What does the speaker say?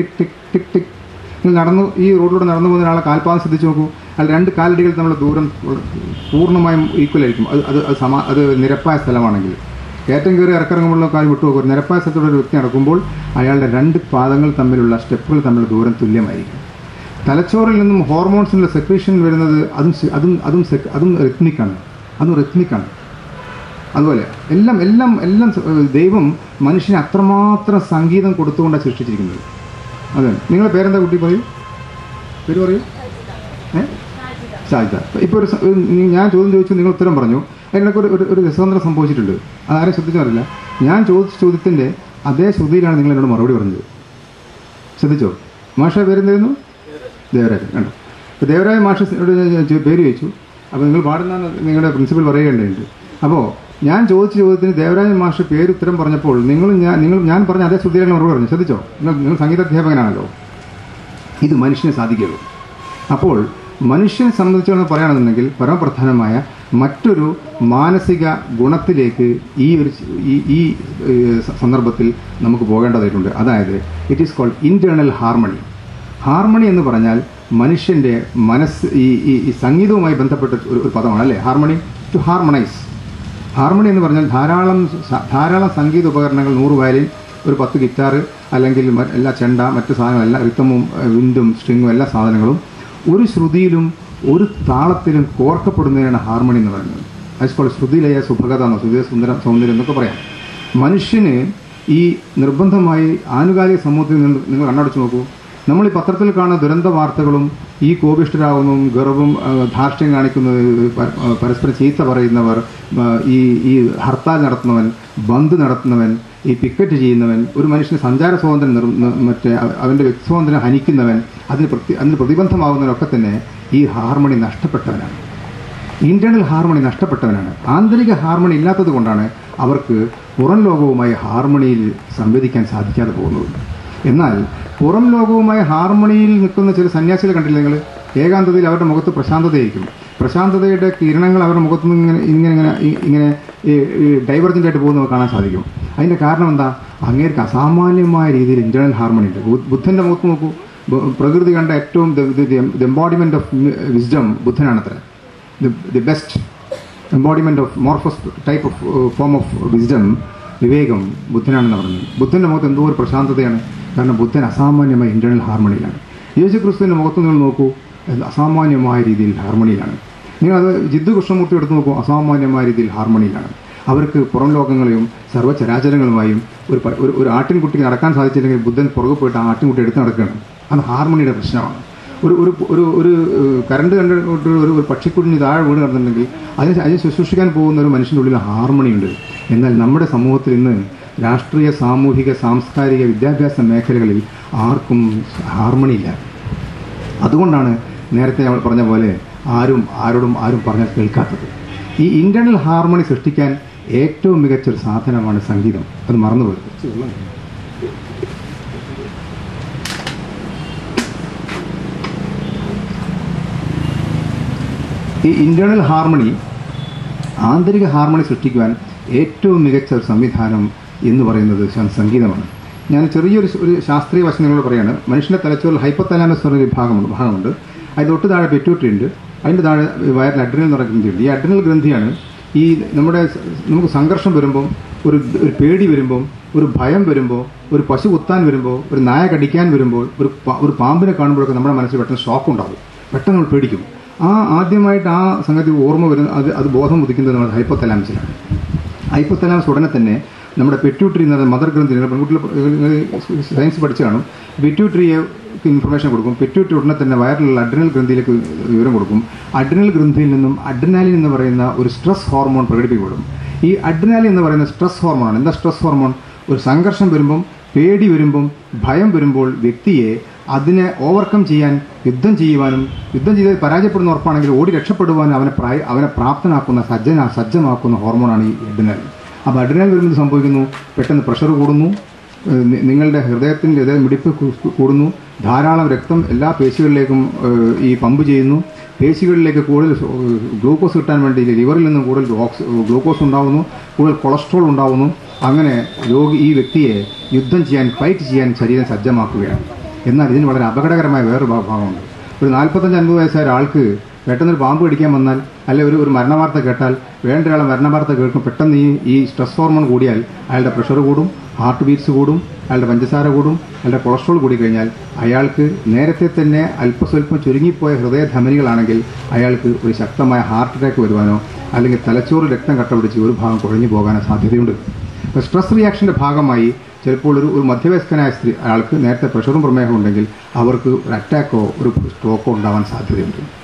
ടിക് ടിക് ടിക് ടിക്. നിങ്ങൾ നടന്നു ഈ റോഡിലൂടെ നടന്നു പോകുന്ന ഒരാളെ കാൽപാദം ശ്രദ്ധിച്ച് നോക്കൂ. അല്ല രണ്ട് കാലടികൾ തമ്മിലുള്ള ദൂരം പൂർണമായും ഈക്വൽ ആയിരിക്കും. അത് അത് അത് സമാ അത് നിരപ്പായ സ്ഥലമാണെങ്കിൽ. ഏറ്റവും കയറി ഇറക്കിറങ്ങുമ്പോൾ കാര്യം വിട്ടു നോക്കും. നിരപ്പായ സ്ഥലത്തുള്ള ഒരു വ്യക്തി നടക്കുമ്പോൾ അയാളുടെ രണ്ട് പാദങ്ങൾ തമ്മിലുള്ള സ്റ്റെപ്പുകൾ തമ്മിലുള്ള ദൂരം തുല്യമായിരിക്കും. തലച്ചോറിൽ നിന്നും ഹോർമോൺസിനുള്ള സെക്രീഷൻ വരുന്നത് അതും അതും അതും അതും റിത്മിക്കാണ് അതും റിത്മിക്കാണ് അതുപോലെ എല്ലാം എല്ലാം എല്ലാം ദൈവം മനുഷ്യന് അത്രമാത്രം സംഗീതം കൊടുത്തുകൊണ്ടാണ് സൃഷ്ടിച്ചിരിക്കുന്നത്. അതെ. നിങ്ങളുടെ പേരെന്താ കുട്ടി പറയൂ? പേര് പറയൂ? ഏ? ഷാജിത ഇപ്പോൾ ഒരു ഞാൻ ചോദ്യം ചോദിച്ചു നിങ്ങൾ ഉത്തരം പറഞ്ഞു. അതിനൊക്കെ ഒരു ഒരു- രസതന്ത്രം സംഭവിച്ചിട്ടുണ്ട്. അതാരും ശ്രദ്ധിച്ചറിയില്ല ഞാൻ ചോദിച്ച ചോദ്യത്തിന്റെ അതേ ശ്രുതിയിലാണ് നിങ്ങൾ എന്നോട് മറുപടി പറഞ്ഞത്. ശ്രദ്ധിച്ചോ? മാഷ പേരെന്തായിരുന്നു? ദേവരാജൻ. കണ്ടോ? അപ്പോൾ ദേവരാജ മാഷ പേര് ചോദിച്ചു. അപ്പോൾ നിങ്ങൾ പാടുന്ന നിങ്ങളുടെ പ്രിൻസിപ്പൽ പറയുകയുണ്ടായിട്ടുണ്ട് അപ്പോൾ ഞാൻ ചോദിച്ച ചോദ്യത്തിന് ദേവരാജൻ മാഷ് പേര് ഉത്തരം പറഞ്ഞപ്പോൾ നിങ്ങൾ ഞാൻ നിങ്ങൾ ഞാൻ പറഞ്ഞ അതേ ശ്രുതിയിലാണ് മറുപടി പറഞ്ഞു. ശ്രദ്ധിച്ചോ? നിങ്ങൾ നിങ്ങൾ സംഗീതാധ്യാപകനാണല്ലോ ഇത് മനുഷ്യനെ സാധിക്കുള്ളൂ അപ്പോൾ മനുഷ്യനെ സംബന്ധിച്ചോളം പറയുകയാണെന്നുണ്ടെങ്കിൽ പരമപ്രധാനമായ മറ്റൊരു മാനസിക ഗുണത്തിലേക്ക് ഈ ഒരു ഈ സന്ദർഭത്തിൽ നമുക്ക് പോകേണ്ടതായിട്ടുണ്ട്. അതായത് it is called internal harmony harmony എന്ന് പറഞ്ഞാൽ മനുഷ്യന്റെ മനസ്സ് ഈ ഈ സംഗീതവുമായി ബന്ധപ്പെട്ട ഒരു പദമാണ് അല്ലേ? ഹാർമണി ടു ഹാർമണൈസ് ഹാർമണി എന്ന് പറഞ്ഞാൽ ധാരാളം ധാരാളം സംഗീത ഉപകരണങ്ങൾ നൂറ് വയലിൻ ഒരു പത്ത് ഗിറ്റാർ അല്ലെങ്കിൽ എല്ലാ ചെണ്ട മറ്റു സാധനങ്ങളെല്ലാം റിത്തമും വിൻഡും സ്ട്രിങ്ങും എല്ലാ സാധനങ്ങളും ഒരു ശ്രുതിയിലും ഒരു താളത്തിലും കോർക്കപ്പെടുന്നതിനാണ് ഹാർമണി എന്ന് പറയുന്നത്. അതിപ്പോൾ ശ്രുതിലയ സുഭഗത എന്നോ ശ്രുതിയ സുന്ദര സൗന്ദര്യം എന്നൊക്കെ പറയാം. മനുഷ്യന് ഈ നിർബന്ധമായി ആനുകാലിക സമൂഹത്തിൽ നിന്ന് നിങ്ങൾ കണ്ണടച്ച് നോക്കൂ. നമ്മൾ ഈ പത്രത്തിൽ കാണുന്ന ദുരന്ത വാർത്തകളും ഈ കോപിഷ്ടരാകുന്നതും ഗർവും ധാർഷ്ട്യം ആ, പരസ്പരം ചീത്ത പറയുന്നവർ ഈ ഈ ഹർത്താൽ നടത്തുന്നവൻ ബന്ദ് നടത്തുന്നവൻ ഈ പിക്കറ്റ് ചെയ്യുന്നവൻ ഒരു മനുഷ്യന് സഞ്ചാര സ്വാതന്ത്ര്യം നിർ മറ്റേ അവന്റെ വ്യക്തി സ്വാതന്ത്ര്യം ഹനിക്കുന്നവൻ അതിന് പ്രതി അതിന് പ്രതിബന്ധമാകുന്നവനൊക്കെ തന്നെ ഈ ഹാർമണി നഷ്ടപ്പെട്ടവനാണ്. ഇന്റേണൽ ഹാർമണി നഷ്ടപ്പെട്ടവനാണ്. ആന്തരിക ഹാർമണി ഇല്ലാത്തത് കൊണ്ടാണ് അവർക്ക് പുറം ലോകവുമായി ഹാർമണിയിൽ സംവദിക്കാൻ സാധിക്കാതെ പോകുന്നത്. എന്നാൽ പുറം ലോകവുമായി ഹാർമണിയിൽ നിൽക്കുന്ന ചില സന്യാസികളെ കണ്ടില്ല നിങ്ങൾ ഏകാന്തതയിൽ അവരുടെ മുഖത്ത് പ്രശാന്തതയായിരിക്കും. പ്രശാന്തതയുടെ കിരണങ്ങൾ അവരുടെ മുഖത്ത് നിന്ന് ഇങ്ങനെ ഇങ്ങനെ ഇങ്ങനെ ഇങ്ങനെ ഡൈവർജന്റ് ആയിട്ട് പോകുന്നത് കാണാൻ സാധിക്കും. അതിന്റെ കാരണം എന്താ? അങ്ങേർക്ക് അസാമാന്യമായ രീതിയിൽ ഇന്റേണൽ ഹാർമണി ഉണ്ട്. ബുദ്ധന്റെ മുഖത്ത് നോക്കൂ. പ്രകൃതി കണ്ട ഏറ്റവും the embodiment of wisdom ബുദ്ധനാണത്ര. The best embodiment of morphous type of form of wisdom വിവേകം ബുദ്ധനാണെന്ന് പറഞ്ഞു ബുദ്ധന്റെ മുഖത്ത് എന്തോ ഒരു പ്രശാന്തതയാണ്. കാരണം ബുദ്ധൻ അസാമാന്യമായ ഇന്റേണൽ ഹാർമണിയിലാണ് യേശു ക്രിസ്തുവിന്റെ മുഖത്ത് നിങ്ങൾ നോക്കൂ അസാമാന്യമായ രീതിയിൽ ഹാർമണിയിലാണ് നിങ്ങൾ അത് ജിദ്ദു കൃഷ്ണമൂർത്തി എടുത്ത് നോക്കൂ അസാമാന്യമായ രീതിയിൽ ഹാർമണിയിലാണ് അവർക്ക് പുറം ലോകങ്ങളെയും സർവചരാചരങ്ങളുമായും ഒരു ഒരു ആട്ടിൻകുട്ടിക്ക് നടക്കാൻ സാധിച്ചില്ലെങ്കിൽ ബുദ്ധൻ പുറകെ പോയിട്ട് ആ ആട്ടിൻകുട്ടി എടുത്ത് നടക്കുകയാണ്. അത് ഹാർമണിയുടെ പ്രശ്നമാണ്. ഒരു ഒരു ഒരു ഒരു കരണ്ട് കണ്ടിട്ട് ഒരു ഒരു പക്ഷിക്കുടിന് താഴെ വീണ് കിടന്നിട്ടുണ്ടെങ്കിൽ അതിന് അതിനെ ശുശ്രൂഷിക്കാൻ പോകുന്ന ഒരു മനുഷ്യന്റെ ഉള്ളിൽ ഹാർമണി ഉണ്ട്. എന്നാൽ നമ്മുടെ സമൂഹത്തിൽ ഇന്ന് രാഷ്ട്രീയ സാമൂഹിക സാംസ്കാരിക വിദ്യാഭ്യാസ മേഖലകളിൽ ആർക്കും ഹാർമണി ഇല്ല അതുകൊണ്ടാണ് നേരത്തെ നമ്മൾ പറഞ്ഞ പോലെ ആരും ആരോടും ആരും പറഞ്ഞാൽ കേൾക്കാത്തത്. ഈ ഇന്റേണൽ ഹാർമണി സൃഷ്ടിക്കാൻ ഏറ്റവും മികച്ചൊരു സാധനമാണ് സംഗീതം. അത് മറന്നുപോയത് ഈ ഇന്റേണൽ ഹാർമണി ആന്തരിക ഹാർമണി സൃഷ്ടിക്കുവാൻ ഏറ്റവും മികച്ച ഒരു സംവിധാനം എന്ന് പറയുന്നത് സംഗീതമാണ്. ഞാൻ ചെറിയൊരു ഒരു ശാസ്ത്രീയ വശം പറയാണ്. മനുഷ്യന്റെ തലച്ചോറിൽ ഹൈപ്പത്തലാമസ് എന്നൊരു വിഭാഗമുണ്ട് ഭാഗമുണ്ട്. അതിന് തൊട്ട് താഴെ പെറ്റൂട്ടറി ഉണ്ട്. അതിന്റെ താഴെ വയറിൽ അഡ്രിനൽ എന്ന് പറയുന്ന ഗ്രന്ഥിയുണ്ട് ഈ അഡ്രിനൽ ഗ്രന്ഥിയാണ് ഈ നമ്മുടെ നമുക്ക് സംഘർഷം വരുമ്പം ഒരു ഒരു പേടി വരുമ്പം ഒരു ഭയം വരുമ്പോൾ ഒരു പശു കുത്താൻ വരുമ്പോൾ ഒരു നായ കടിക്കാൻ വരുമ്പോൾ ഒരു ഒരു പാമ്പിനെ കാണുമ്പോഴൊക്കെ നമ്മുടെ മനസ്സിൽ പെട്ടെന്ന് ഷോക്ക് ഉണ്ടാകും. പെട്ടെന്ന് നമ്മൾ പേടിക്കും. ആ ആദ്യമായിട്ട് ആ സംഗതി ഓർമ്മ വരുന്ന അത് അത് ബോധം ഉദിക്കുന്നത് നമ്മുടെ ഹൈപ്പോത്തലാംസിലാണ്. ഹൈപ്പോത്തലാംസ് ഉടനെ തന്നെ നമ്മുടെ പെറ്റ്യൂട്ടറി പറയുന്ന മദർ ഗ്രന്ഥി പെൺകുട്ടികൾ സയൻസ് പഠിച്ചു കാണും പെറ്റ്യൂട്ടറിയെ ഇൻഫർമേഷൻ കൊടുക്കും. പെറ്റ്യൂട്ടറി ഉടനെ തന്നെ വയറിലുള്ള അഡ്രിനൽ ഗ്രന്ഥിയിലേക്ക് വിവരം കൊടുക്കും. അഡ്രിനൽ ഗ്രന്ഥിയിൽ നിന്നും അഡ്രിനാലിൻ എന്ന് പറയുന്ന ഒരു സ്ട്രെസ് ഹോർമോൺ പ്രകടിപ്പിക്കപ്പെടും. ഈ അഡ്രിനാലിൻ എന്ന് പറയുന്ന സ്ട്രെസ് ഹോർമോണാണ് എന്താ സ്ട്രെസ് ഹോർമോൺ ഒരു സംഘർഷം വരുമ്പം പേടി വരുമ്പം ഭയം വരുമ്പോൾ വ്യക്തിയെ അതിനെ ഓവർകം ചെയ്യാൻ യുദ്ധം ചെയ്യുവാനും യുദ്ധം ചെയ്ത് പരാജയപ്പെടുന്ന ഉറപ്പാണെങ്കിൽ ഓടി രക്ഷപ്പെടുവാനും അവനെ പ്രായ അവനെ പ്രാപ്തനാക്കുന്ന സജ്ജന സജ്ജമാക്കുന്ന ഹോർമോണാണ് ഈ എഡിനൽ അപ്പോൾ അഡിനൽ വരുമ്പോൾ സംഭവിക്കുന്നു? പെട്ടെന്ന് പ്രഷർ കൂടുന്നു. നിങ്ങളുടെ ഹൃദയത്തിന്റെ ഹൃദയ മിടിപ്പ് കൂടുന്നു. ധാരാളം രക്തം എല്ലാ പേശികളിലേക്കും ഈ പമ്പ് ചെയ്യുന്നു. പേശികളിലേക്ക് കൂടുതൽ ഗ്ലൂക്കോസ് കിട്ടാൻ വേണ്ടി ലിവറിൽ നിന്നും കൂടുതൽ ഓക്സ് ഗ്ലൂക്കോസ് ഉണ്ടാകുന്നു കൂടുതൽ കൊളസ്ട്രോൾ ഉണ്ടാകുന്നു അങ്ങനെ രോഗി ഈ വ്യക്തിയെ യുദ്ധം ചെയ്യാൻ ഫൈറ്റ് ചെയ്യാൻ ശരീരം സജ്ജമാക്കുകയാണ്. എന്നാൽ ഇതിന് വളരെ അപകടകരമായ വേറൊരു ഭാവമുണ്ട്. ഒരു നാൽപ്പത്തഞ്ച് അൻപത് വയസ്സായ ഒരാൾക്ക് പെട്ടെന്നൊരു പാമ്പ് പിടിക്കാൻ വന്നാൽ അല്ലെ ഒരു ഒരു മരണവാർത്ത കേട്ടാൽ വേണ്ട ഒരാളെ മരണവാർത്ത കേൾക്കും പെട്ടെന്ന് ഈ ഈ സ്ട്രെസ് ഹോർമോൺ കൂടിയാൽ അയാളുടെ പ്രഷർ കൂടും ഹാർട്ട് ബീറ്റ്സ് കൂടും അയാളുടെ പഞ്ചസാര കൂടും അയാളുടെ കൊളസ്ട്രോൾ കൂടി കഴിഞ്ഞാൽ അയാൾക്ക് നേരത്തെ തന്നെ അല്പസ്വല്പം ചുരുങ്ങിപ്പോയ ഹൃദയധമനികളാണെങ്കിൽ അയാൾക്ക് ഒരു ശക്തമായ ഹാർട്ട് അറ്റാക്ക് വരുവാനോ അല്ലെങ്കിൽ തലച്ചോറ് രക്തം കട്ടപിടിച്ച് ഒരു ഭാഗം കുഴഞ്ഞു പോകാനോ സാധ്യതയുണ്ട്. അപ്പോൾ സ്ട്രെസ് റിയാക്ഷന്റെ ഭാഗമായി ചിലപ്പോൾ ഒരു ഒരു മധ്യവയസ്കനായ സ്ത്രീ ആൾക്ക് നേരത്തെ പ്രഷറും പ്രമേഹവും ഉണ്ടെങ്കിൽ അവർക്ക് ഒരു അറ്റാക്കോ ഒരു സ്ട്രോക്കോ ഉണ്ടാവാൻ സാധ്യതയുണ്ട്.